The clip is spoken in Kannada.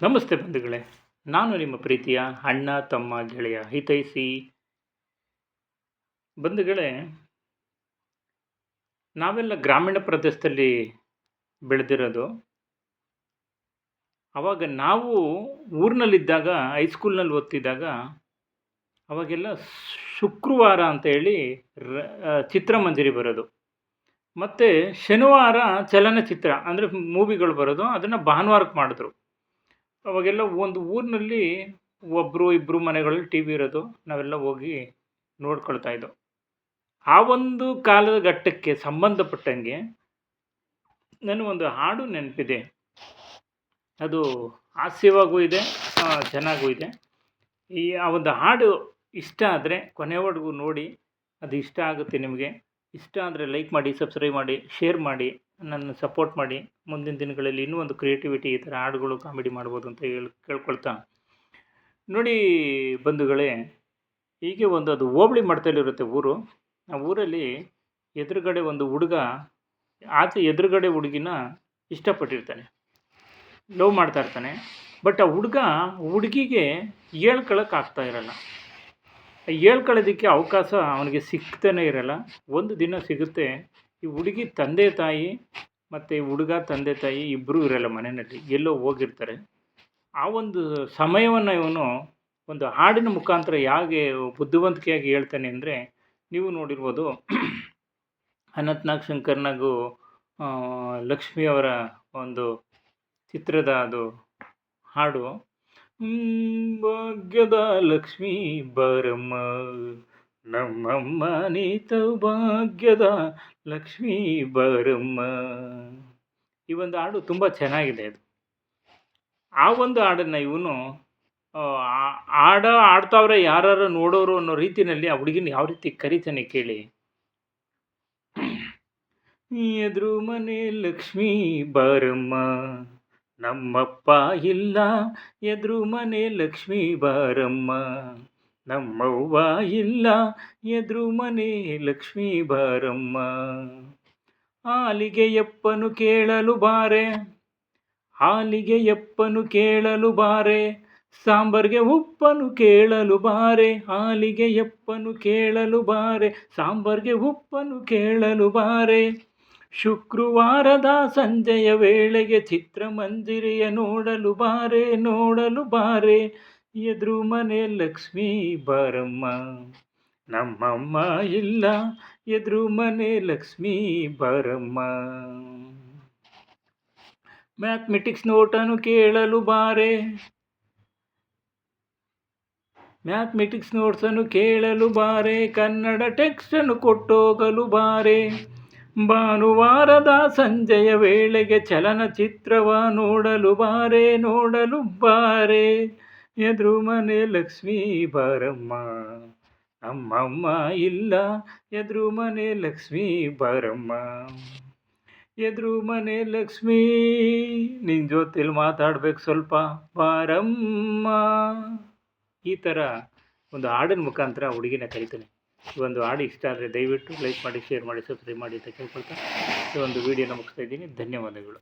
ನಮಸ್ತೆ ಬಂಧುಗಳೇ, ನಾನು ನಿಮ್ಮ ಪ್ರೀತಿಯ ಅಣ್ಣ, ತಮ್ಮ, ಗೆಳೆಯ ಹಿತೈಸಿ ಬಂಧುಗಳೇ, ನಾವೆಲ್ಲ ಗ್ರಾಮೀಣ ಪ್ರದೇಶದಲ್ಲಿ ಬೆಳೆದಿರೋದು. ಅವಾಗ ನಾವು ಊರಿನಲ್ಲಿದ್ದಾಗ ಹೈಸ್ಕೂಲ್ನಲ್ಲಿ ಓದ್ತಿದ್ದಾಗ, ಅವಾಗೆಲ್ಲ ಶುಕ್ರವಾರ ಅಂತ ಹೇಳಿ ರ ಚಿತ್ರಮಂಜರಿ ಬರೋದು. ಮತ್ತು ಶನಿವಾರ ಚಲನಚಿತ್ರ, ಅಂದರೆ ಮೂವಿಗಳು ಬರೋದು, ಅದನ್ನು ಭಾನುವಾರಕ್ಕೆ ಮಾಡಿದ್ರು. ಅವಾಗೆಲ್ಲ ಒಂದು ಊರಿನಲ್ಲಿ ಒಬ್ಬರು ಇಬ್ಬರು ಮನೆಗಳಲ್ಲಿ ಟಿ ವಿ ಇರೋದು, ನಾವೆಲ್ಲ ಹೋಗಿ ನೋಡ್ಕೊಳ್ತಾ ಇದ್ದೋ. ಆ ಒಂದು ಕಾಲದ ಘಟ್ಟಕ್ಕೆ ಸಂಬಂಧಪಟ್ಟಂಗೆ ನನಗೊಂದು ಹಾಡು ನೆನಪಿದೆ. ಅದು ಹಾಸ್ಯವಾಗೂ ಇದೆ ಚೆನ್ನಾಗೂ ಇದೆ. ಈ, ಆ ಒಂದು ಹಾಡು ಇಷ್ಟ ಆದರೆ ಕೊನೆವರೆಗೂ ನೋಡಿ, ಅದು ಇಷ್ಟ ಆಗುತ್ತೆ ನಿಮಗೆ. ಇಷ್ಟ ಆದರೆ ಲೈಕ್ ಮಾಡಿ, ಸಬ್ಸ್ಕ್ರೈಬ್ ಮಾಡಿ, ಶೇರ್ ಮಾಡಿ. ನನ್ನ ಸಪೋರ್ಟ್ ಮಾಡಿ ಮುಂದಿನ ದಿನಗಳಲ್ಲಿ ಇನ್ನೂ ಒಂದು ಕ್ರಿಯೇಟಿವಿಟಿ ಈ ಥರ ಹಾಡುಗಳು ಕಾಮಿಡಿ ಮಾಡ್ಬೋದು ಅಂತ ಹೇಳಿ ಕೇಳ್ಕೊಳ್ತಾ. ನೋಡಿ ಬಂಧುಗಳೇ, ಹೀಗೆ ಒಂದು ಅದು ಹೋಬಳಿ ಮಟ್ಟದಲ್ಲಿರುತ್ತೆ ಊರು. ಆ ಊರಲ್ಲಿ ಎದುರುಗಡೆ ಒಂದು ಹುಡುಗ, ಆಚೆ ಎದುರುಗಡೆ ಹುಡುಗಿನ ಇಷ್ಟಪಟ್ಟಿರ್ತಾನೆ. ಲವ್ ಮಾಡ್ತಾ ಇರ್ತಾನೆ. ಬಟ್ ಆ ಹುಡುಗ ಹುಡುಗಿಗೆ ಹೇಳ್ಕೊಳಕ್ಕೆ ಆಗ್ತಾ ಇರಲ್ಲ. ಹೇಳ್ಕೊಳ್ಳೋದಕ್ಕೆ ಅವಕಾಶ ಅವನಿಗೆ ಸಿಗ್ತಾನೆ ಇರಲ್ಲ. ಒಂದು ದಿನ ಸಿಗುತ್ತೆ ಈ ಹುಡುಗಿ ತಂದೆ ತಾಯಿ ಮತ್ತು ಹುಡುಗ ತಂದೆ ತಾಯಿ ಇಬ್ಬರೂ ಇರಲ್ಲ ಮನೆಯಲ್ಲಿ, ಎಲ್ಲೋ ಹೋಗಿರ್ತಾರೆ. ಆ ಒಂದು ಸಮಯವನ್ನು ಇವನು ಒಂದು ಹಾಡಿನ ಮುಖಾಂತರ ಹೇಗೆ ಬುದ್ಧಿವಂತಿಕೆಯಾಗಿ ಹೇಳ್ತಾನೆ ಅಂದರೆ, ನೀವು ನೋಡಿರ್ಬೋದು ಅನಂತ್ನಾಗ್ ಶಂಕರ್ನಾಗು ಲಕ್ಷ್ಮಿಯವರ ಒಂದು ಚಿತ್ರದ ಅದು ಹಾಡು. ಭಾಗ್ಯದ ಲಕ್ಷ್ಮೀ, ಬರಮ್ಮ ನಮ್ಮಮ್ಮ ನೀತ ಭಾಗ್ಯದ ಲಕ್ಷ್ಮೀ ಬರಮ್ಮ ಈ ಒಂದು ಹಾಡು ತುಂಬ ಚೆನ್ನಾಗಿದೆ ಅದು. ಆ ಒಂದು ಹಾಡನ್ನು ಇವನು ಹಾಡ ಆಡ್ತಾವ್ರೆ ಯಾರು ನೋಡೋರು ಅನ್ನೋ ರೀತಿಯಲ್ಲಿ ಆ ಹುಡುಗಿನ ಯಾವ ರೀತಿ ಕರಿತಾನೆ ಕೇಳಿ. ಎದುರು ಮನೆ ಲಕ್ಷ್ಮೀ ಬಾರಮ್ಮ ನಮ್ಮಪ್ಪ ಇಲ್ಲ, ಎದುರು ಮನೆ ಲಕ್ಷ್ಮೀ ಬಾರಮ್ಮ ನಮ್ಮವ್ವ ಇಲ್ಲ ಎದುರು ಮನೆ ಲಕ್ಷ್ಮೀ ಬಾರಮ್ಮ. ಹಾಲಿಗೆ ಎಪ್ಪನು ಕೇಳಲು ಬಾರೆ, ಹಾಲಿಗೆ ಎಪ್ಪನು ಕೇಳಲು ಬಾರೆ, ಸಾಂಬಾರ್ಗೆ ಉಪ್ಪನು ಕೇಳಲು ಬಾರೆ, ಹಾಲಿಗೆ ಎಪ್ಪನು ಕೇಳಲು ಬಾರೆ, ಸಾಂಬಾರ್ಗೆ ಉಪ್ಪನು ಕೇಳಲು ಬಾರೆ. ಶುಕ್ರವಾರದ ಸಂಜೆಯ ವೇಳೆಗೆ ಚಿತ್ರಮಂದಿರೆಯ ನೋಡಲು ಬಾರೆ ನೋಡಲು ಬಾರೆ. ಎದುರು ಮನೆ ಲಕ್ಷ್ಮೀ ಬಾರಮ್ಮ. ನಮ್ಮಮ್ಮ ಇಲ್ಲ, ಎದುರು ಮನೆ ಲಕ್ಷ್ಮೀ ಬಾರಮ್ಮ. ಮ್ಯಾಥಮೆಟಿಕ್ಸ್ ನೋಟನು ಕೇಳಲು ಬಾರೆ. ಮ್ಯಾಥಮೆಟಿಕ್ಸ್ ನೋಟ್ಸನ್ನು ಕೇಳಲು ಬಾರೆ, ಕನ್ನಡ ಟೆಕ್ಸ್ಟನ್ನು ಕೊಟ್ಟೋಗಲು ಬಾರೆ. ಭಾನುವಾರದ ಸಂಜೆಯ ವೇಳೆಗೆ ಚಲನಚಿತ್ರವ ನೋಡಲು ಬಾರೆ ನೋಡಲು ಬಾರೆ. ಎದುರು ಮನೆ ಲಕ್ಷ್ಮೀ ಬಾರಮ್ಮ. ನಮ್ಮಮ್ಮ ಇಲ್ಲ ಎದುರು ಮನೆ ಲಕ್ಷ್ಮೀ ಬಾರಮ್ಮ. ಎದುರು ಮನೆ ಲಕ್ಷ್ಮೀ ನಿನ್ನ ಜೊತೆಲಿ ಮಾತಾಡ್ಬೇಕು ಸ್ವಲ್ಪ ಬಾರಮ್ಮ. ಈ ಥರ ಒಂದು ಹಾಡಿನ ಮುಖಾಂತರ ಹುಡುಗಿನ ಕರಿತಾನೆ. ಈ ಒಂದು ಹಾಡು ಇಷ್ಟ ಆದರೆ ದಯವಿಟ್ಟು ಲೈಕ್ ಮಾಡಿ ಶೇರ್ ಮಾಡಿ ಸಬ್ಸ್ಕ್ರೈಬ್ ಮಾಡಿ ಅಂತ ಕೇಳ್ಕೊಳ್ತಾ ಈ ಒಂದು ವಿಡಿಯೋನ ಮುಗಿಸ್ತಾ ಇದ್ದೀನಿ. ಧನ್ಯವಾದಗಳು.